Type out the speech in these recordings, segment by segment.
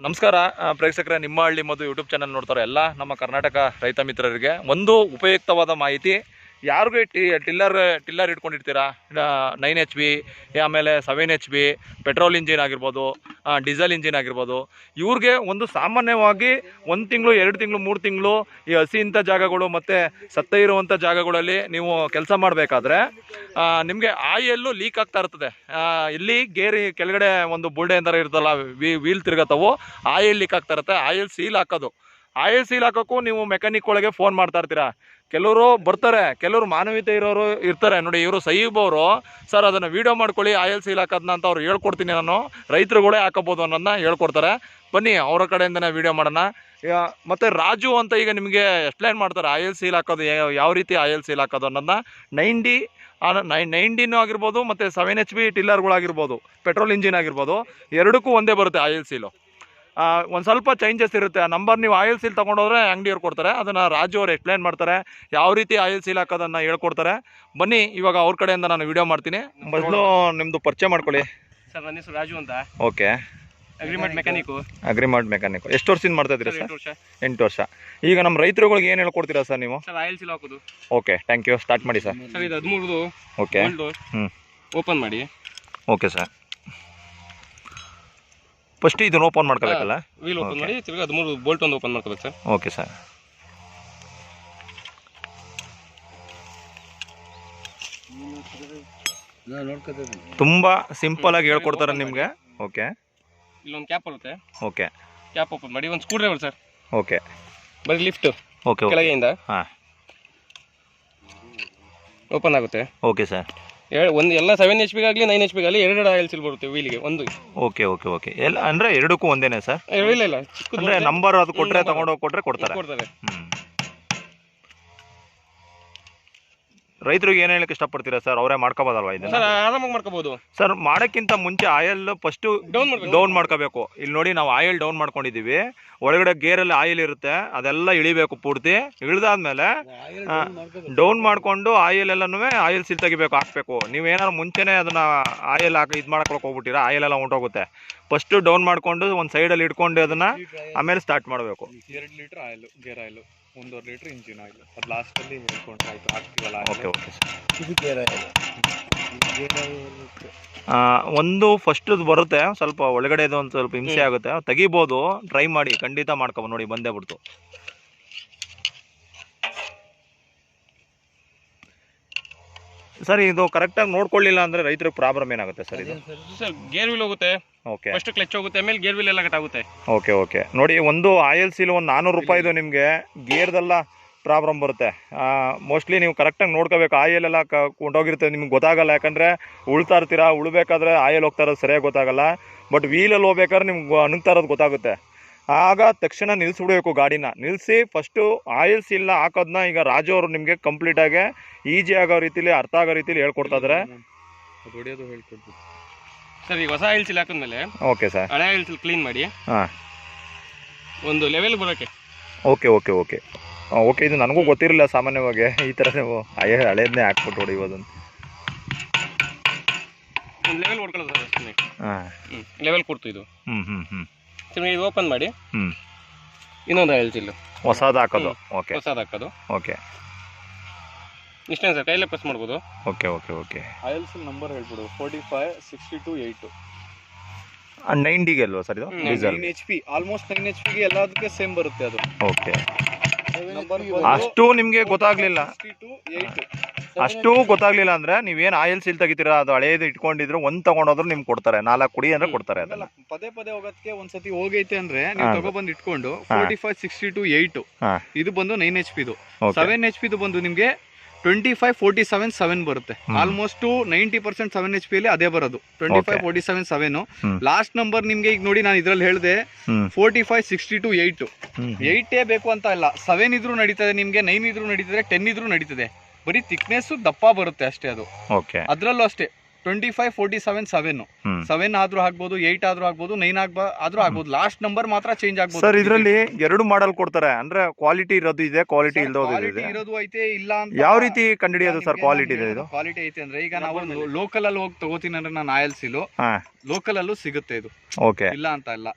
ನಮಸ್ಕಾರ ಪ್ರೇಕ್ಷಕರ ನಿಮ್ಮ ಹಳ್ಳಿ ಮತ್ತು ಯೂಟ್ಯೂಬ್ ಚಾನಲ್ ನೋಡ್ತಾರೆ ಎಲ್ಲ ನಮ್ಮ ಕರ್ನಾಟಕ ರೈತ ಮಿತ್ರರಿಗೆ. ಒಂದು ಉಪಯುಕ್ತವಾದ ಮಾಹಿತಿ, ಯಾರಿಗೂ ಟಿ ಟಿಲ್ಲರ್ ಟಿಲ್ಲರ್ ಇಟ್ಕೊಂಡಿರ್ತೀರಾ? ನೈನ್ ಎಚ್ ಬಿ ಆಮೇಲೆ seven H B petrol engine ಆಗಿರ್ಬೋದು ಡೀಸೆಲ್ ಇಂಜಿನ್ ಆಗಿರ್ಬೋದು. ಇವ್ರಿಗೆ ಒಂದು ಸಾಮಾನ್ಯವಾಗಿ ಒಂದು ತಿಂಗಳು, ಎರಡು ತಿಂಗಳು, ಮೂರು ತಿಂಗಳು ಈ ಹಸಿ ಇಂಥ ಜಾಗಗಳು ಮತ್ತು ಸತ್ತ ಇರುವಂಥ ಜಾಗಗಳಲ್ಲಿ ನೀವು ಕೆಲಸ ಮಾಡಬೇಕಾದ್ರೆ ನಿಮಗೆ ಆಯಿಲ್ಲು ಲೀಕ್ ಆಗ್ತಾ ಇರ್ತದೆ. ಇಲ್ಲಿ ಗೇರಿ ಕೆಳಗಡೆ ಒಂದು ಬುಲ್ಡೆ ಅಂತ ಇರ್ತಲ್ಲ ವೀಲ್ ತಿರುಗತ್ತವು, ಆಯಿಲ್ ಲೀಕ್ ಆಗ್ತಾ ಇರುತ್ತೆ. ಆಯಿಲ್ ಸೀಲ್ ಹಾಕೋದು. ಆಯಿಲ್ ಸೀಲ್ ಹಾಕೋಕ್ಕೂ ನೀವು ಮೆಕ್ಯಾನಿಕ್ ಒಳಗೆ ಫೋನ್ ಮಾಡ್ತಾ ಇರ್ತೀರಾ. ಕೆಲವರು ಬರ್ತಾರೆ, ಕೆಲವರು ಮಾನವೀಯತೆ ಇರೋರು ಇರ್ತಾರೆ. ನೋಡಿ, ಇವರು ಸಹೀಬ್ ಅವರು. ಸರ್, ಅದನ್ನು ವೀಡಿಯೋ ಮಾಡ್ಕೊಳ್ಳಿ ಆಯಲ್ ಸೀಲ್ ಹಾಕೋದನ್ನ ಅಂತ ಅವ್ರು ಹೇಳ್ಕೊಡ್ತೀನಿ ನಾನು. ರೈತರುಗಳೇ ಹಾಕೋಬೋದು ಅನ್ನೋದನ್ನ ಹೇಳ್ಕೊಡ್ತಾರೆ. ಬನ್ನಿ, ಅವರ ಕಡೆಯಿಂದನೇ ವೀಡಿಯೋ ಮಾಡೋಣ. ಮತ್ತು ರಾಜು ಅಂತ ಈಗ ನಿಮಗೆ ಎಕ್ಸ್ಪ್ಲೈನ್ ಮಾಡ್ತಾರೆ ಆಯಲ್ ಸೀಲ್ ಹಾಕೋದು ಯಾವ ರೀತಿ ಆಯಲ್ ಸೀಲ್ ಹಾಕೋದು ಅನ್ನೋದನ್ನ ನೈಂಟಿ ನೈ, ನೈಂಟಿನೂ ಆಗಿರ್ಬೋದು, ಮತ್ತು ಸೆವೆನ್ ಎಚ್ ಬಿ ಟಿಲ್ಲರ್ಗಳಾಗಿರ್ಬೋದು ಪೆಟ್ರೋಲ್ ಇಂಜಿನ್ ಆಗಿರ್ಬೋದು, ಎರಡಕ್ಕೂ ಒಂದೇ ಬರುತ್ತೆ ಆಯಲ್ ಸೀಲು ಒಂದು ಸ್ವಲ್ಪ ಚೇಂಜಸ್ ಇರುತ್ತೆ. ಆ ನಂಬರ್ ನೀವು ಆಯಿಲ್ ಸೀಲ್ ತೊಗೊಂಡೋದ್ರೆ ಅಂಗಡಿಯವ್ರು ಕೊಡ್ತಾರೆ. ಅದನ್ನು ರಾಜು ಅವ್ರು ಎಕ್ಸ್ಪ್ಲೇನ್ ಮಾಡ್ತಾರೆ. ಯಾವ ರೀತಿ ಆಯಿಲ್ ಸೀಲ್ ಹಾಕೋದನ್ನು ಹೇಳ್ಕೊಡ್ತಾರೆ. ಬನ್ನಿ ಇವಾಗ ಅವ್ರ ಕಡೆಯಿಂದ ನಾನು ವಿಡಿಯೋ ಮಾಡ್ತೀನಿ. ಮೊದಲು ನಿಮ್ಮದು ಪರಿಚಯ ಮಾಡ್ಕೊಳ್ಳಿ. ಸರ್ ನನ್ನ ಹೆಸರು ರಾಜು ಅಂತ. Okay. Agreement mechanic agreement mechanic ಎಷ್ಟು ವರ್ಷದಿಂದ ಮಾಡ್ತಾ ಇದ್ದೀರಾ ಸರ್? ಎಂಟು ವರ್ಷ. ಎಂಟು ವರ್ಷ. ಈಗ ನಮ್ಮ ರೈತರುಗಳಿಗೆ ಏನು ಹೇಳ್ಕೊಡ್ತೀರಾ ಸರ್ ನೀವು? ಸರ್ ಆಯಿಲ್ ಸೀಲ್ ಹಾಕೋದು. ಓಕೆ ಥ್ಯಾಂಕ್ ಯು ಸ್ಟಾರ್ಟ್ ಮಾಡಿ ಸರ್. ಸರ್ ಇದು ಹದಿಮೂರದು ಓಕೆ. ಹ್ಞೂ ಓಪನ್ ಮಾಡಿ. Okay sir. ಫಸ್ಟ್ ಇದನ್ನ ಓಪನ್ ಮಾಡ್ಕೋಬೇಕಲ್ಲ? Wheel open. ಮಾಡಿ ತಿರ್ಗಿ ಮೂರು ಬೋಲ್ಟ್ ಒಂದು ಓಪನ್ ಮಾಡ್ಕೋಬೇಕು ಸರ್ ಓಕೆ ಸರ್ ತುಂಬ ಸಿಂಪಲ್ ಆಗಿ ಹೇಳ್ಕೊಡ್ತಾರೆ ನಿಮಗೆ. ಓಕೆ ಇಲ್ಲೊಂದು ಕ್ಯಾಪ್ ಬರುತ್ತೆ. ಓಕೆ ಕ್ಯಾಪ್ ಓಪನ್ ಮಾಡಿ ಒಂದು ಸ್ಕ್ರೂ ಡ್ರೈವರ್ ಸರ್ ಓಕೆ ಬರಿ ಲಿಫ್ಟ್ ಓಕೆ ಓಕೆ ಕೆಳಗೆಯಿಂದ ಹಾಂ. ಓಪನ್ ಆಗುತ್ತೆ. ಓಕೆ ಸರ್ ಎರಡು ಒಂದು ಎಲ್ಲ ಸೆವೆನ್ ಎಚ್ ಪಿಗಾಗಲಿ ನೈನ್ ಎಚ್ ಪಿಗಾಗಲಿ ಎರಡು ಆಯಿಲ್ ಸಿಲ್ ಬರುತ್ತೆ ವೀಲಿಗೆ ಒಂದು. Okay okay okay. ಎಲ್ಲ ಅಂದ್ರೆ ಎರಡಕ್ಕೂ ಒಂದೇನೆ ಸರ್? ಇಲ್ಲ ಇಲ್ಲ ಚಿಕ್ಕದು ಅಂದರೆ ನಂಬರ್ ಅದು ಕೊಟ್ಟರೆ number. ತಗೊಂಡೋಗಿ ಕೊಟ್ಟರೆ ಕೊಡ್ತಾರೆ. ಕೊಡ್ತಾರೆ. ರೈತರಿಗೆ ಏನು ಹೇಳಕ್ಕೆ ಇಷ್ಟಪಡ್ತೀರಾ ಸರ್ ಅವರೇ ಮಾಡ್ಕೋಬೋದಲ್ವಾ ಇದನ್ನ? ಸರ್ ಆರಾಮಾಗಿ ಮಾಡ್ಕೋಬಹುದು ಸರ್ ಮಾಡೋಕ್ಕಿಂತ ಮುಂಚೆ ಆಯಿಲ್ ಫಸ್ಟ್ ಡೌನ್ ಮಾಡ್ಬೇಕು. ಡೌನ್ ಮಾಡ್ಕೋಬೇಕು. ಇಲ್ಲಿ ನೋಡಿ ನಾವು ಆಯಿಲ್ ಡೌನ್ ಮಾಡ್ಕೊಂಡಿದ್ದೀವಿ. ಒಳಗಡೆ ಗೇರಲ್ಲಿ ಆಯಿಲ್ ಇರುತ್ತೆ. ಅದೆಲ್ಲ ಇಳಿಬೇಕು ಪೂರ್ತಿ. ಇಳಿದಾದ್ಮೇಲೆ ಡೌನ್ ಮಾಡ್ಕೊಂಡು ಆಯಿಲ್ ಎಲ್ಲನೂ ಆಯಿಲ್ ಸಿಲ್ ತೆಗಿಬೇಕು ಹಾಕ್ಬೇಕು. ನೀವು ಏನಾದ್ರು ಮುಂಚೆನೇ ಅದನ್ನ ಆಯಿಲ್ ಹಾಕಿ ಇದು ಮಾಡ್ಕೊಳಕ್ ಹೋಗ್ಬಿಟ್ಟಿರಾ ಆಯಿಲ್ ಎಲ್ಲ ಹೊಂಟೋಗುತ್ತೆ ಫಸ್ಟ್ ಡೌನ್ ಮಾಡ್ಕೊಂಡು ಒಂದು ಸೈಡಲ್ಲಿ ಇಟ್ಕೊಂಡು ಅದನ್ನ ಆಮೇಲೆ ಸ್ಟಾರ್ಟ್ ಮಾಡಬೇಕು. ಎರಡು ಲೀಟರ್ ಆಯಿಲ್ ಗೇರ್ ಆಯಿಲ್ ಒಂದೂವರೆ ಲೀಟರ್ ಇಂಜಿನ್ ಆಯಿಲ್ ಅದು ಲಾಸ್ಟಲ್ಲಿ ಹೇಳ್ಕೊಂಡು ಆಯಿತು ಹಾಕ್ತೀವಲ್ಲ ಓಕೆ ಓಕೆ ಸರ್ ಇದು ಗೇರ್ ಆಯಿಲ್ ಒಂದು ಫಸ್ಟ್ ಬರುತ್ತೆ ಸ್ವಲ್ಪ ಒಳಗಡೆದು ಒಂದು ಸ್ವಲ್ಪ ಹಿಂಸೆ ಆಗುತ್ತೆ. ತೆಗಿಬೋದು ಟ್ರೈ ಮಾಡಿ ಖಂಡಿತ ಮಾಡ್ಕೊಬೋದು ನೋಡಿ ಬಂದೇ ಬಿಡ್ತು. ಸರ್ ಇದು ಕರೆಕ್ಟಾಗಿ ನೋಡ್ಕೊಳ್ಳಿಲ್ಲ ಅಂದರೆ ರೈತರಿಗೆ ಪ್ರಾಬ್ಲಮ್ ಏನಾಗುತ್ತೆ ಸರ್ ಇದು? ಸರ್? ಗೇರ್ ವೀಲ್ ಹೋಗುತ್ತೆ. ಓಕೆ ಫಸ್ಟ್ ಕ್ಲಚ್ ಹೋಗುತ್ತೆ ಆಮೇಲೆ ಗೇರ್ ವೀಲ್ ಎಲ್ಲ ಓಕೆ ಓಕೆ ನೋಡಿ ಒಂದು ಆಯಿಲ್ ಸೀಲ್ ಒಂದು ನಾನ್ನೂರು ರೂಪಾಯಿದು ನಿಮಗೆ. ಗೇರ್ದೆಲ್ಲ ಪ್ರಾಬ್ಲಮ್ ಬರುತ್ತೆ. ಮೋಸ್ಟ್ಲಿ ನೀವು ಕರೆಕ್ಟಾಗಿ ನೋಡ್ಕೋಬೇಕು. ಆಯಿಲ್ ಎಲ್ಲ ಕೊಂಡೋಗಿರುತ್ತೆ ನಿಮ್ಗೆ ಗೊತ್ತಾಗಲ್ಲ. ಯಾಕಂದರೆ ಉಳ್ತಾ ಇರ್ತೀರಾ ಉಳ್ಬೇಕಾದ್ರೆ ಆಯಿಲ್ ಹೋಗ್ತಾ ಇರೋದು ಸರಿಯಾಗಿ ಗೊತ್ತಾಗಲ್ಲ. ಬಟ್ ವೀಲಲ್ಲಿ ಹೋಗ್ಬೇಕಾದ್ರೆ ನಿಮ್ಗೆ ಅಣಗ್ತಾ ಇರೋದು ಗೊತ್ತಾಗುತ್ತೆ. ಆಗ ತಕ್ಷಣ ನಿಲ್ಲಿಸ್ಬಿಡ್ಬೇಕು ಗಾಡಿನ. ನಿಲ್ಲಿಸಿ ಫಸ್ಟು ಆಯಿಲ್ಸ್ ಇಲ್ಲ ಹಾಕೋದನ್ನ ಈಗ ರಾಜು ಅವರು ನಿಮಗೆ ಕಂಪ್ಲೀಟಾಗಿ ಈಜಿ ಆಗೋ ರೀತಿಲಿ ಅರ್ಥ ಆಗೋ ರೀತಿಲಿ ಹೇಳ್ಕೊಡ್ತಾ ಇದ್ದಾರೆ ಅದು ಹೊಡೆಯೋದು ಹೇಳ್ಕೊಡ್ತೀವಿ. ಸರ್ ಈಗ ಹೊಸ ಆಯಿಲ್ಸ್ ಇಲ್ಲ ಹಾಕಿದ್ಮೇಲೆ ಓಕೆ ಸರ್. ಹಳೆ ಆಯಿಲ್ಸ್ ಕ್ಲೀನ್ ಮಾಡಿ ಹಾಂ. ಒಂದು ಲೆವೆಲ್ ಬರೋಕ್ಕೆ. Okay okay okay. ಓಕೆ ಇದು ನನಗೂ ಗೊತ್ತಿರಲಿಲ್ಲ ಸಾಮಾನ್ಯವಾಗಿ. ಈ ಥರ ನೀವು ಅಯ್ಯ ಹಳೇದನ್ನೇ ಹಾಕ್ಬಿಟ್ಟು ಹೊಡಿಬೋದು ಲೆವೆಲ್ ಹೊಡ್ಕೊಳ್ಳೋದು ಹಾಂ. ಹ್ಞೂ ಲೆವೆಲ್ ಕೊಡ್ತು ಇದು. ಹ್ಞೂ ಹ್ಞೂ ಹ್ಞೂ ತಿರ್ಗಿ ಇದು ಓಪನ್ ಮಾಡಿ. ಹ್ಞೂ ಇನ್ನೊಂದು ಆಯಿಲ್ ಚಿಲ್ಲು ಹೊಸದು ಹಾಕೋದು. ಓಕೆ. ಹೊಸದು ಹಾಕೋದು. ಓಕೆ. ಇಷ್ಟೇ ಸರ್? ಕೈಲೇ ಪ್ರೆಸ್ ಮಾಡ್ಬೋದು. Okay okay okay. Oil seal number ಹೇಳ್ಬಿಡು. Forty five sixty two eight nine ಡಿಗೆ ಅಲ್ವಾ ಸರ್ ಇದು? Diesel nine H P almost nine H ಪಿಗೆ ಎಲ್ಲದಕ್ಕೆ ಸೇಮ್ ಬರುತ್ತೆ ಅದು. ಓಕೆ. ಅಷ್ಟು ನಿಮಗೆ ಗೊತ್ತಾಗ್ಲಿಲ್ಲ. ಅಷ್ಟು ಗೊತ್ತಾಗ್ಲಿಲ್ಲ ಅಂದ್ರೆ ನೀವೇನು ಆಯಿಲ್ ಸೀಲ್ ತೆಗಿತೀರಾ ಅದು ಹಳೇದು ಇಟ್ಕೊಂಡಿದ್ರು ಒಂದ್ ತಗೊಂಡೋದ್ರು ನಿಮ್ಗೆ ಕೊಡ್ತಾರೆ ನಾಲ್ಕು ಕುಡಿ ಅಂದ್ರೆ ಕೊಡ್ತಾರೆ ಅದೆಲ್ಲ ಪದೇ ಪದೇ ಹೋಗೋದಕ್ಕೆ ಒಂದ್ಸತಿ ಹೋಗೈತೆ ಅಂದ್ರೆ ನೀವು. ತಗೊಬಂದು ಇಟ್ಕೊಂಡು forty five sixty two eight ಇದು ಬಂದು ನೈನ್ ಎಚ್ ಪಿದು ಓಕೆ ಸೆವೆನ್ ಎಚ್ ಪಿದು ಬಂದು ನಿಮಗೆ twenty five forty seven seven ಬರುತ್ತೆ. Almost ninety percent seven H P ಅಲ್ಲಿ ಅದೇ ಬರೋದು. Twenty five. Forty seven seven last number ನಿಮಗೆ ಈಗ ನೋಡಿ ನಾನು ಇದ್ರಲ್ಲಿ ಹೇಳಿದೆ forty five sixty two eight ಏಯ್ಟೇ ಬೇಕು ಅಂತ ಇಲ್ಲ. ಸೆವೆನ್ ಇದ್ರೂ ನಡೀತದೆ ನಿಮಗೆ ನೈನ್ ಇದ್ರೂ ನಡೀತದೆ ಟೆನ್ ಇದ್ರೂ ನಡೀತದೆ. ಬರೀ ಥಿಕ್ನೆಸ್ ದಪ್ಪ ಬರುತ್ತೆ ಅಷ್ಟೇ ಅದು. ಅದರಲ್ಲೂ ಅಷ್ಟೇ. Twenty five forty seven seven seven ಆದ್ರೂ ಆಗ್ಬೋದು ಏಟ್ ಆದ್ರೂ ಆಗ್ಬೋದು ನೈನ್ ಆಗ್ಬಾ ಆದ್ರೂ ಆಗ್ಬೋದು. ಲಾಸ್ಟ್ ನಂಬರ್ ಮಾತ್ರ ಚೇಂಜ್ ಆಗ್ಬೋದು. ಸರ್ ಇದರಲ್ಲಿ ಎರಡು ಮಾಡಲ್ ಕೊಡ್ತಾರೆ. ಅಂದ್ರೆ ಕ್ವಾಲಿಟಿ ಇರೋದು ಇದೆ ಕ್ವಾಲಿಟಿ ಇಲ್ದೋದು ಕ್ವಾಲಿಟಿ ಇದೆ ಇರೋದು ಐತೆ ಇಲ್ಲ ಅಂತ ಯಾವ ರೀತಿ ಕಂಡುಹಿಡಿಯೋದು ಸರ್ ಕ್ವಾಲಿಟಿ ಇದೆ ಇದು? ಕ್ವಾಲಿಟಿ ಐತೆ ಅಂದ್ರೆ ಈಗ ನಾವು ಲೋಕಲ್ ಅಲ್ಲಿ ಹೋಗಿ ತಗೋತೀನಿ ಅಂದ್ರೆ ನಾನು ಆಯಲ್ಸಿಲು ಹಾ. ಲೋಕಲ್ ಅಲ್ಲೂ ಸಿಗುತ್ತೆ ಇದು. ಓಕೆ ಇಲ್ಲ ಅಂತ ಇಲ್ಲ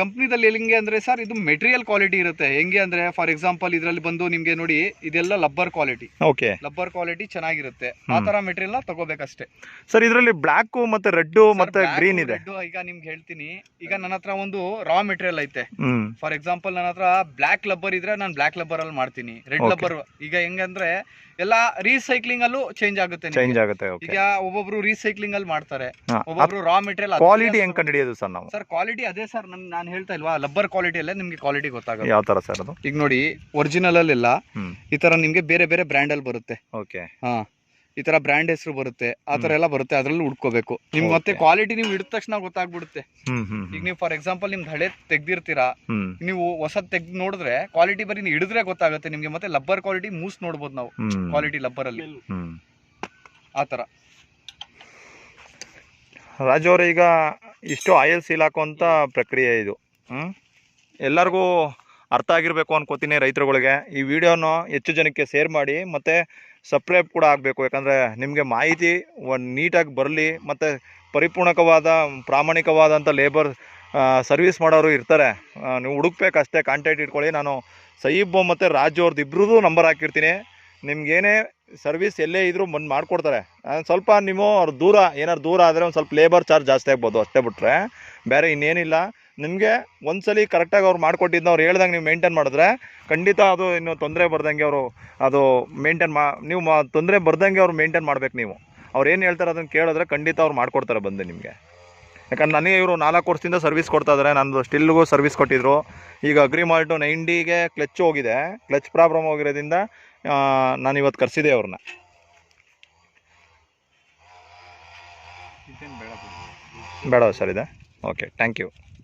ಕಂಪ್ನಿದಲ್ಲಿ ಹೆಂಗೆ ಅಂದ್ರೆ ಸರ್ ಇದು ಮೆಟೀರಿಯಲ್ ಕ್ವಾಲಿಟಿ ಇರುತ್ತೆ. ಹೆಂಗೆ ಅಂದ್ರೆ ಫಾರ್ ಎಕ್ಸಾಂಪಲ್ ಇದರಲ್ಲಿ ಬಂದು ನಿಮ್ಗೆ ನೋಡಿ ಇದೆಲ್ಲ rubber quality okay rubber quality ಚೆನ್ನಾಗಿರುತ್ತೆ. ಆ ತರ ಮೆಟೀರಿಯಲ್ನ ತಗೋಬೇಕಷ್ಟೇ. ಸರ್ ಇದರಲ್ಲಿ ಬ್ಲಾಕ್ ಮತ್ತೆ ರೆಡ್ ಮತ್ತೆ ಗ್ರೀನ್ ಇದೆ. ರೆಡ್ ಈಗ ನಿಮ್ಗೆ ಹೇಳ್ತೀನಿ. ಈಗ ನನ್ನ ಹತ್ರ ಒಂದು ರಾ ಮೆಟೀರಿಯಲ್ ಐತೆ. ಫಾರ್ ಎಕ್ಸಾಂಪಲ್ ನನ್ನ ಹತ್ರ ಬ್ಲಾಕ್ ಲಬ್ಬರ್ ಇದ್ರೆ ನಾನು ಬ್ಲಾಕ್ ಲಬ್ಬರ್ ಅಲ್ಲಿ ಮಾಡ್ತೀನಿ. ರೆಡ್ ಲಬ್ಬರ್ ಈಗ ಹೆಂಗಂದ್ರೆ ಎಲ್ಲ ರೀಸೈಕ್ಲಿಂಗ್ ಅಲ್ಲೂ ಚೇಂಜ್ ಆಗುತ್ತೆ ನಿಮ್ಗೆ. ಚೇಂಜ್ ಆಗುತ್ತೆ ಓಕೆ ಈಗ ಒಬ್ಬೊಬ್ರು ರೀಸೈಕ್ಲಿಂಗ್ ಅಲ್ಲಿ ಮಾಡ್ತಾರೆ. ಒಬ್ಬೊಬ್ರು ರಾ ಮೆಟೀರಿಯಲ್ ಕ್ವಾಲಿಟಿ ಹೆಂಗ್ ಕಂಡುಹಿಡಿಯೋದು ಸರ್ ನಾವು? ಸರ್ ಕ್ವಾಲಿಟಿ ಅದೇ ಸರ್ ನನ್ ನಾನು ಹೇಳ್ತಾ ಇಲ್ವಾ ಲಬ್ಬರ್ ಕ್ವಾಲಿಟಿ ಅಲ್ಲೇ ನಿಮ್ಗೆ ಕ್ವಾಲಿಟಿ ಗೊತ್ತಾಗುತ್ತೆ ಯಾವ ತರ ಸರ್ ಅದು? ಈಗ ನೋಡಿ ಒರಿಜಿನಲ್ ಅಲ್ಲಿ ಇಲ್ಲ ಈ ತರ ನಿಮ್ಗೆ ಬೇರೆ ಬೇರೆ ಬ್ರ್ಯಾಂಡ್ ಅಲ್ಲಿ ಬರುತ್ತೆ. ಓಕೆ ಹಾ. ಈ ತರ ಬ್ರ್ಯಾಂಡ್ ಹೆಸರು ಬರುತ್ತೆ ಆ ತರ ಎಲ್ಲ ಬರುತ್ತೆ ಅದ್ರಲ್ಲಿ ಹುಡ್ಕೋಬೇಕು. ನಿಮ್ ಮತ್ತೆ ಕ್ವಾಲಿಟಿ ನೀವು ಹಿಡಿದ ತಕ್ಷಣ ಗೊತ್ತಾಗ್ಬಿಡುತ್ತೆ. ಈಗ ನೀವು ಫಾರ್ ಎಕ್ಸಾಂಪಲ್ ನಿಮ್ದು ಹಳೆ ತೆಗ್ದಿರ್ತೀರಾ ನೀವು ಹೊಸದ್ ತೆಗ್ದು ನೋಡಿದ್ರೆ ಕ್ವಾಲಿಟಿ ಬರೀ ನೀವು ಹಿಡಿದ್ರೆ ಗೊತ್ತಾಗುತ್ತೆ ನಿಮ್ಗೆ ಮತ್ತೆ ಲಬ್ಬರ್ ಕ್ವಾಲಿಟಿ ಮೂಸ್ ನೋಡ್ಬೋದು ನಾವು ಕ್ವಾಲಿಟಿ ಲಬ್ಬರ್ ಅಲ್ಲಿ. ಆತರ ಆ ತರ. ರಾಜು ಅವರೇ ಈಗ ಇಷ್ಟು ಆಯಿಲ್ ಸೀಲ್ ಹಾಕುವಂತ ಪ್ರಕ್ರಿಯೆ ಇದು. ಹ್ಮ್? ಎಲ್ಲರಿಗೂ ಅರ್ಥ ಆಗಿರಬೇಕು ಅನ್ಕೋತೀನಿ ರೈತರುಗಳಿಗೆ. ಈ ವಿಡಿಯೋನ ಹೆಚ್ಚು ಜನಕ್ಕೆ ಶೇರ್ ಮಾಡಿ ಮತ್ತು ಸಬ್ಸ್ಕ್ರೈಬ್ ಕೂಡ ಆಗಬೇಕು. ಯಾಕಂದರೆ ನಿಮಗೆ ಮಾಹಿತಿ ಒಂದು ನೀಟಾಗಿ ಬರಲಿ, ಮತ್ತು ಪರಿಪೂರ್ಣಕವಾದ, ಪ್ರಾಮಾಣಿಕವಾದಂಥ ಲೇಬರ್ ಸರ್ವಿಸ್ ಮಾಡೋರು ಇರ್ತಾರೆ. ನೀವು ಹುಡುಕ್ಬೇಕಷ್ಟೇ ಕಾಂಟ್ಯಾಕ್ಟ್ ಇಟ್ಕೊಳ್ಳಿ. ನಾನು ಸಯೀಬ್ ಮತ್ತು ರಾಜು ಅವ್ರದ್ದು ಇಬ್ಬರದ್ದು ನಂಬರ್ ಹಾಕಿರ್ತೀನಿ. ನಿಮ್ಗೇನೇ ಸರ್ವಿಸ್ ಎಲ್ಲೇ ಇದ್ದರೂ ಬಂದು ಮಾಡಿಕೊಡ್ತಾರೆ. ಸ್ವಲ್ಪ ನೀವು ಅವ್ರ ದೂರ ಏನಾರು ದೂರ ಆದರೆ ಒಂದು ಸ್ವಲ್ಪ ಲೇಬರ್ ಚಾರ್ಜ್ ಜಾಸ್ತಿ ಆಗ್ಬೋದು ಅಷ್ಟೇ ಬಿಟ್ರೆ. ಬೇರೆ ಇನ್ನೇನಿಲ್ಲ. ನಿಮಗೆ ಒಂದ್ಸಲಿ ಕರೆಕ್ಟಾಗಿ ಅವ್ರು ಮಾಡಿಕೊಟ್ಟಿದ್ದು ಅವ್ರು ಹೇಳ್ದಂಗೆ ನೀವು ಮೇಂಟೈನ್ ಮಾಡಿದ್ರೆ ಖಂಡಿತ ಅದು ಇನ್ನು ತೊಂದರೆ ಬರ್ದಂಗೆ ಅವರು ಅದು ಮೇಂಟೈನ್ ಮಾ, ನೀವು ಮಾ, ತೊಂದರೆ ಬರ್ದಂಗೆ ಅವ್ರು ಮೇಂಟೈನ್ ಮಾಡ್ಬೇಕು ನೀವು. ಅವ್ರು ಏನು ಹೇಳ್ತಾರೆ ಅದನ್ನು ಕೇಳಿದ್ರೆ ಖಂಡಿತ ಅವ್ರು ಮಾಡಿಕೊಡ್ತಾರೆ ಬಂದು ನಿಮಗೆ. ಯಾಕಂದ್ರೆ ನನಗೆ ಇವರು ನಾಲ್ಕು ವರ್ಷದಿಂದ ಸರ್ವಿಸ್ ಕೊಡ್ತಾ ಇದ್ದಾರೆ ನಾನು ಸ್ಟಿಲ್ಗೂ ಸರ್ವಿಸ್ ಕೊಟ್ಟಿದ್ರು. ಈಗ ಅಗ್ರಿ ಮಾಲ್ಟು ನೈಂಟಿಗೆ ಕ್ಲಚ್ ಹೋಗಿದೆ. ಕ್ಲಚ್ ಪ್ರಾಬ್ಲಮ್ ಹೋಗಿರೋದ್ರಿಂದ ನಾನು ಇವತ್ತು ಕರೆಸಿದೆ ಅವ್ರನ್ನ ಬೇಡ ಸರ್ ಇದೆ. Okay thank you